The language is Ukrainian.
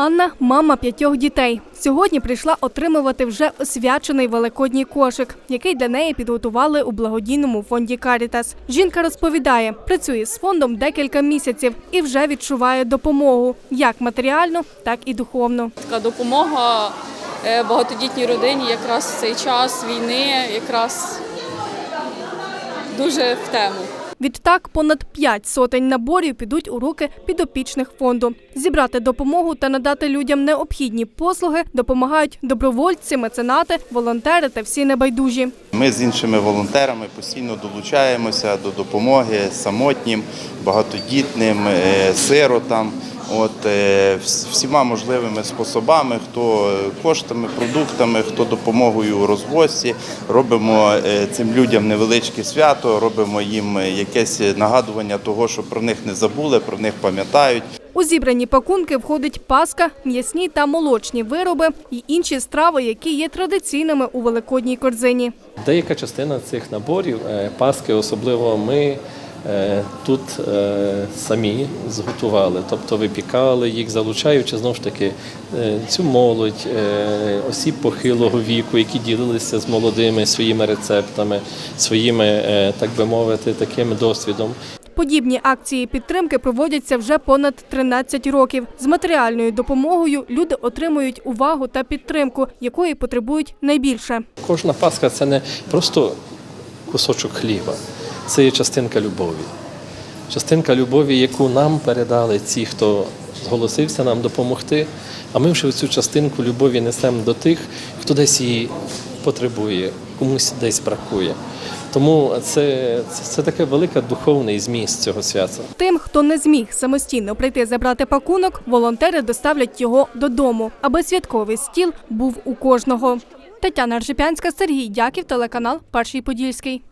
Анна мама п'ятьох дітей. Сьогодні прийшла отримувати вже освячений великодній кошик, який для неї підготували у благодійному фонді Карітас. Жінка розповідає, працює з фондом декілька місяців і вже відчуває допомогу як матеріальну, так і духовну. Така допомога е, багатодітній родині якраз в цей час війни, якраз дуже в тему. Відтак понад п'ять сотень наборів підуть у руки підопічних фонду. Зібрати допомогу та надати людям необхідні послуги допомагають добровольці, меценати, волонтери та всі небайдужі. Ми з іншими волонтерами постійно долучаємося до допомоги самотнім, багатодітним, е, сиротам. От е, всіма можливими способами, хто коштами, продуктами, хто допомогою у розвозці. Робимо е, цим людям невеличке свято, робимо їм якесь нагадування того, що про них не забули, про них пам'ятають. У зібрані пакунки входить паска, м'ясні та молочні вироби і інші страви, які є традиційними у великодній корзині. Деяка частина цих наборів, е, паски особливо ми е, тут е, самі зготували, тобто випікали їх, залучаючи знову ж таки е, цю молодь, е, осіб похилого віку, які ділилися з молодими своїми рецептами, своїми, е, так би мовити, таким досвідом. Подібні акції підтримки проводяться вже понад 13 років. З матеріальною допомогою люди отримують увагу та підтримку, якої потребують найбільше. Кожна паска це не просто кусочок хліба, це є частинка любові. Частинка любові, яку нам передали ті, хто зголосився нам допомогти. А ми вже цю частинку любові несемо до тих, хто десь її потребує, комусь десь бракує. Тому це, це, це таке велике духовний зміст цього свята. Тим, хто не зміг самостійно прийти забрати пакунок, волонтери доставлять його додому, аби святковий стіл був у кожного. Тетяна Ржепянська, Сергій Дяків, телеканал Перший Подільський.